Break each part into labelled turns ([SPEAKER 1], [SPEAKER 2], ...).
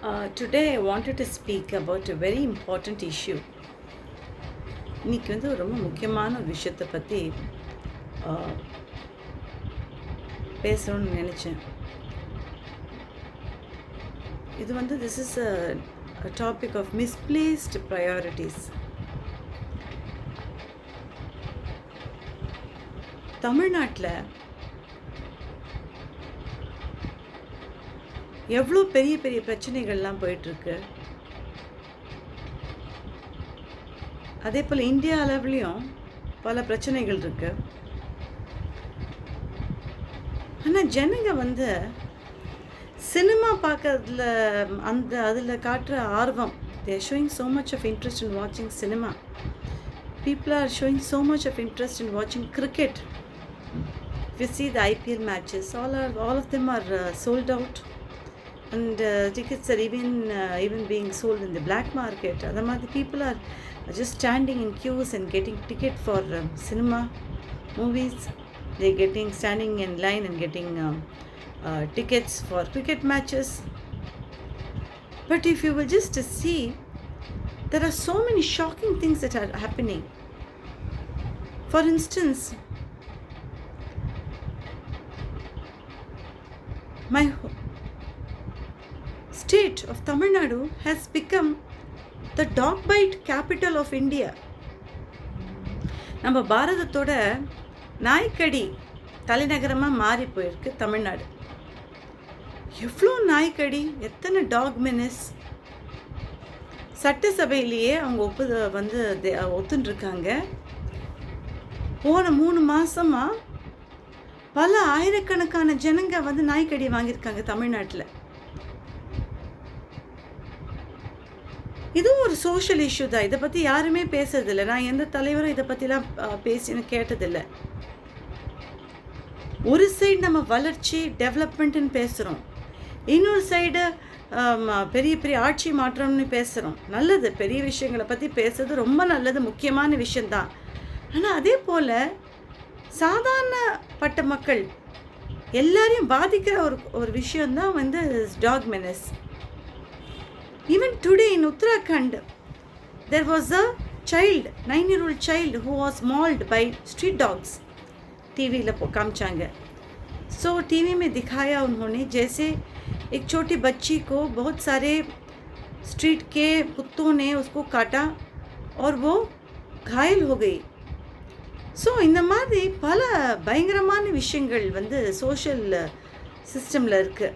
[SPEAKER 1] Uh, today I wanted to speak about a very important issue. இன்னைக்கு வந்து ரொம்ப முக்கியமான ஒரு விஷயத்தை பற்றி பேசணும்னு நினச்சேன் இது வந்து this is a topic of misplaced priorities தமிழ்நாட்டில் எவ்வளோ பெரிய பெரிய பிரச்சனைகள்லாம் போயிட்டுருக்கு? அதே போல் இந்தியா அளவுலேயும் பல பிரச்சனைகள் இருக்கு. ஆனால் ஜனங்க வந்து சினிமா பார்க்கறதுல அந்த அதில் காட்டுற ஆர்வம் தேர் showing so much of interest in வாட்சிங் cinema people are showing so much of interest in வாட்சிங் cricket we see the IPL matches all are all of them R sold out and uh, tickets are even uh, even being sold in the black market. The people are just standing in queues and getting ticket for um, cinema, movies. They're getting standing in line and getting um, uh, tickets for cricket matches. But if you will just see, there are so many shocking things that are happening. For instance, my state of Tamil Nadu has become dog bite bite of of நம்ம பாரதத்தோட நாய்க்கடி தலைநகரமாக மாறி போயிருக்கு தமிழ்நாடு எவ்வளோ நாய்க்கடி எத்தனை talk மினிஸ் சட்டசபையிலேயே அவங்க ஒப்பு வந்து ஒத்துன்ட்ருக்காங்க போன மூணு மாதமாக பல ஆயிரக்கணக்கான ஜனங்க வந்து நாய்க்கடி வாங்கியிருக்காங்க தமிழ்நாட்டில் இதுவும் ஒரு சோஷியல் இஷ்யூ தான். இதை பற்றி யாருமே பேசுறதில்ல. நான் எந்த தலைவரும் இதை பற்றிலாம் பேசின்னு கேட்டதில்லை. ஒரு சைடு நம்ம வளர்ச்சி டெவலப்மெண்ட்டுன்னு பேசுகிறோம் இன்னொரு சைடு பெரிய பெரிய ஆட்சி மாற்றம்னு பேசுகிறோம் நல்லது. பெரிய விஷயங்களை பற்றி பேசுறது ரொம்ப நல்லது. முக்கியமான விஷயந்தான் ஆனால் அதே போல் சாதாரணப்பட்ட மக்கள் எல்லாரையும் பாதிக்கிற ஒரு ஒரு விஷயந்தான் வந்து dog menace Even today in Uttarakhand, there was a child, nine year old child, who was mauled by street dogs. TV कामचांग so so, TV में दिखाया उन्होंने जैसे एक छोटी बच्ची को बहुत सारे स्ट्रीट के कुत्तों ने उसको काटा और वो घायल हो गई सो இந்த மாதிரி பல பயங்கரமான விஷயங்கள் வந்து சோஷியல் சிஸ்டமில் இருக்குது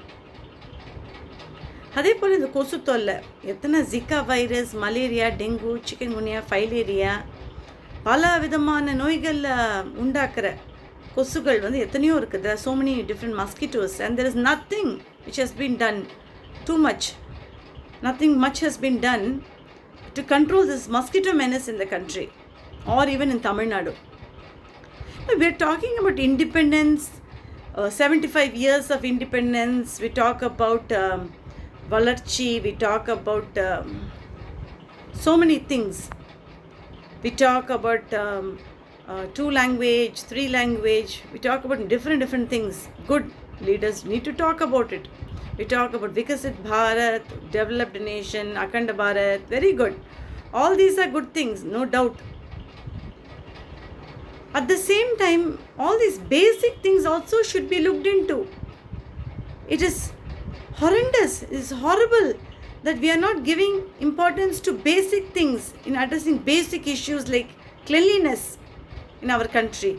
[SPEAKER 1] அதே போல் இந்த கொசு தொல்லை. எத்தனை Zika virus malaria dengue chikungunya filaria பல விதமான நோய்களில் உண்டாக்குற கொசுகள் வந்து எத்தனையோ இருக்குது. There so many different mosquitoes and there is nothing which has been done too much nothing much has been done to control this mosquito menace in the country or even in Tamil Nadu we're talking about independence uh, five years of independence We talk about Valarchi, we talk about um, so many things. We talk about um, uh, two language, three language. We talk about different different things. Good leaders need to talk about it. We talk about Vikasit Bharat, developed nation, Akhanda Bharat. Very good. All these are good things, no doubt. At the same time, all these basic things also should be looked into. It is horrendous, it is horrible that we are not giving importance to basic things in addressing basic issues like cleanliness in our country.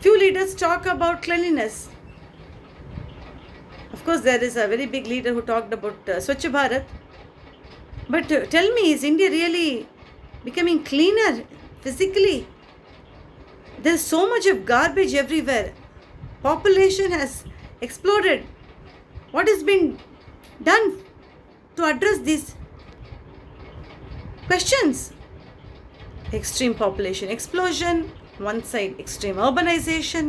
[SPEAKER 1] Few leaders talk about cleanliness. Of course, there is a very big leader who talked about uh, Swachh Bharat. But uh, tell me, is India really becoming cleaner physically? There's so much of garbage everywhere. Population has exploded What has been done to address these questions? Extreme population explosion, one side extreme urbanization,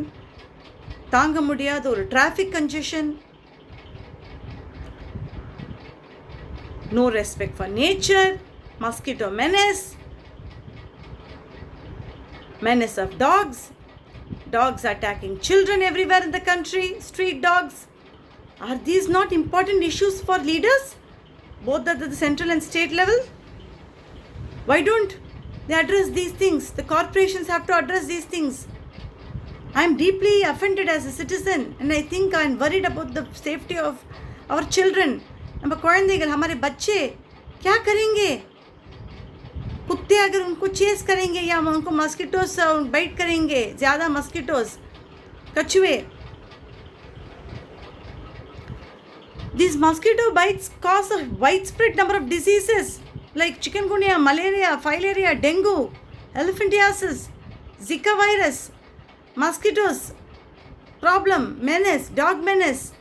[SPEAKER 1] தாங்க முடியாத ஒரு traffic congestion no respect for nature, mosquito menace, menace of dogs, dogs attacking children everywhere in the country, street dogs. Are these not important issues for leaders, both at the central and state level? Why don't they address these things? The corporations have to address these things. I'm deeply offended as a citizen and I think I'm worried about the safety of our children. நம்ம குழந்தைகள் हमारे बच्चे क्या करेंगे कुत्ते अगर उनको chess करेंगे या उनको मस्कीटोस बाइट करेंगे ज़्यादा मस्कीटोस कछुए These mosquito bites cause a widespread number of diseases like chikungunya, malaria, filaria, dengue, elephantiasis, Zika virus, mosquitoes, problem, menace, dog menace,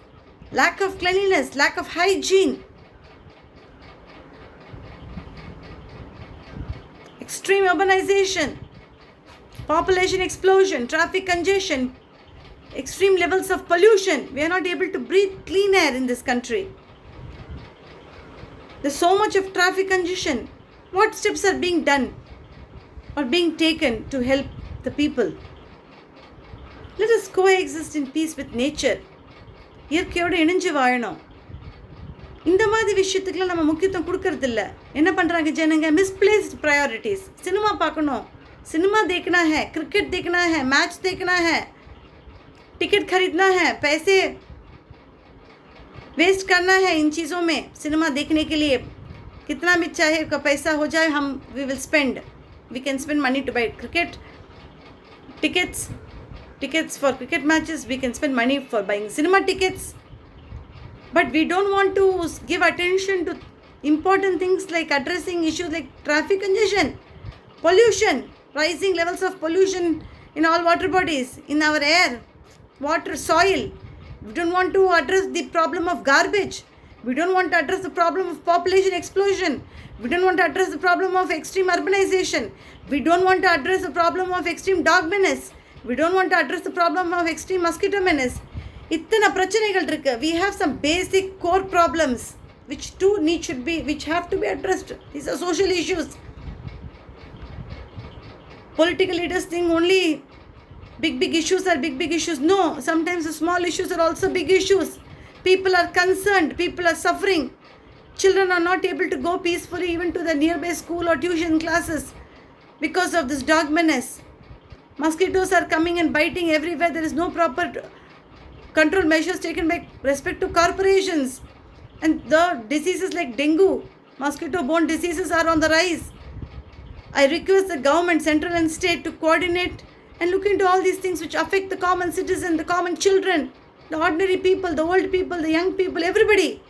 [SPEAKER 1] lack of cleanliness, lack of hygiene, extreme urbanization, population explosion, traffic congestion, extreme levels of pollution. We are not able to breathe clean air in this country. There's so much of traffic congestion. What steps are being done or being taken to help the people? Let us coexist in peace with nature. இயற்கையோடு இணைஞ்சு வாழணும் இந்த மாதிரி விஷயத்துக்குலாம் நம்ம முக்கியத்துவம் கொடுக்கறதில்ல என்ன பண்ணுறாங்க ஜனங்க மிஸ்பிளேஸ்ட் ப்ரையாரிட்டிஸ் சினிமா பார்க்கணும் சினிமா தேக்கனா ஹே கிரிக்கெட் தேக்கனா ஹே மேட்ச் தேக்கனா ஹே टिकट खरीदना है, पैसे वेस्ट करना है इन चीज़ों में, सिनेमा देखने के लिए। कितना भी चाहे का पैसा हो जाए, हम we will spend we can spend money to buy cricket tickets tickets for cricket matches we can spend money for buying cinema tickets but we don't want to give attention to important things like addressing issues like traffic congestion pollution rising levels of pollution in all water bodies in our air water soil we don't want to address the problem of garbage we don't want to address the problem of population explosion we don't want to address the problem of extreme urbanization we don't want to address the problem of extreme dog menace we don't want to address the problem of extreme mosquito menace இத்தனை பிரச்சனைகள் இருக்கு we have some basic core problems which too need should be which have to be addressed these are social issues political leaders think only big big issues are big big issues. No sometimes the small issues are also big issues. People are concerned. People are suffering. Children are not able to go peacefully even to the nearby school or tuition classes because of this dog menace mosquitoes are coming and biting everywhere. There is no proper control measures taken by respect to corporations. And the diseases like dengue mosquito borne diseases are on the rise. I request the government central and state to coordinate and look into all these things which affect the common citizen, the common children, the ordinary people, the old people, the young people, everybody.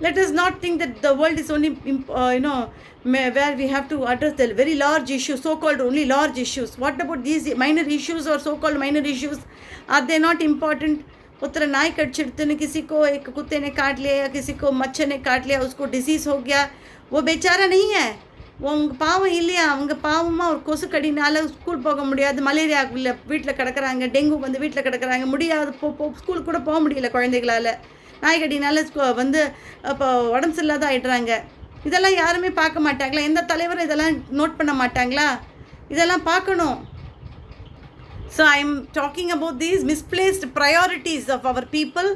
[SPEAKER 1] Let us not think that the world is only, uh, you know, where we have to address the very large issues, so called only large issues. What about these minor issues or so called minor issues? Are they not important? पुत्र नाई cut छिड़ते ने किसी को एक कुत्ते ने काट लिया या किसी को मच्छर ने काट लिया उसको डिसीज़ हो गया वो बेचारा नहीं है உங்க பாவம் இல்லையா? அவங்க பாவமாக ஒரு கொசு கடினால ஸ்கூல் போக முடியாது மலேரியா வீட்டில் கிடக்குறாங்க டெங்கு வந்து வீட்டில் கிடக்குறாங்க முடியாது போ போ ஸ்கூல் கூட போக முடியல குழந்தைகளால். நாய்கடினால வந்து இப்போ உடம்பு சரியில்லாத ஆயிடுறாங்க. இதெல்லாம் யாருமே பார்க்க மாட்டாங்களா? எந்த தலைவரும் இதெல்லாம் நோட் பண்ண மாட்டாங்களா? இதெல்லாம் பார்க்கணும். So I am talking about these misplaced priorities of our people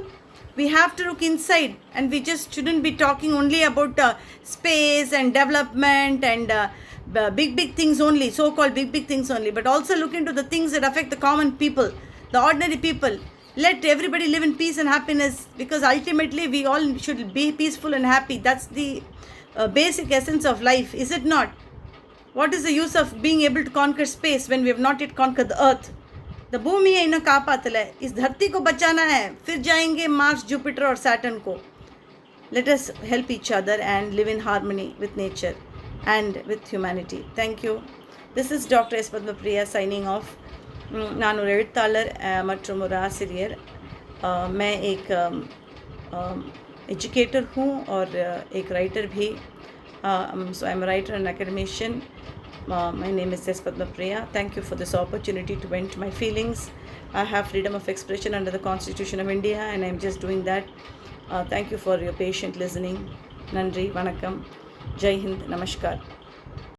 [SPEAKER 1] we have to look inside and we just shouldn't be talking only about uh, space and development and uh, big big things only so called big big things only but also look into the things that affect the common people the ordinary people. Let everybody live in peace and happiness because ultimately we all should be peaceful and happy. That's the uh, basic essence of life is it not? What is the use of being able to conquer space when we have not yet conquered the earth the भूमि भूमियाँ इन्हें कापातल है इस धरती को बचाना है फिर जाएँगे मार्क्स जुपिटर और सैटन को let us help each other and live in harmony with nature and with humanity thank you this is doctor S Padma Priya signing off नान एर मटर आसरियर मैं एक एजुकेटर हूँ और एक राइटर भी Uh, um, so I'm a writer and academician. Uh, my name is Sespadma Priya. Thank you for this opportunity to vent my feelings. I have freedom of expression under the Constitution of India and I'm just doing that. Uh, thank you for your patient listening. Nandri, Vanakkam, Jai Hind, Namaskar.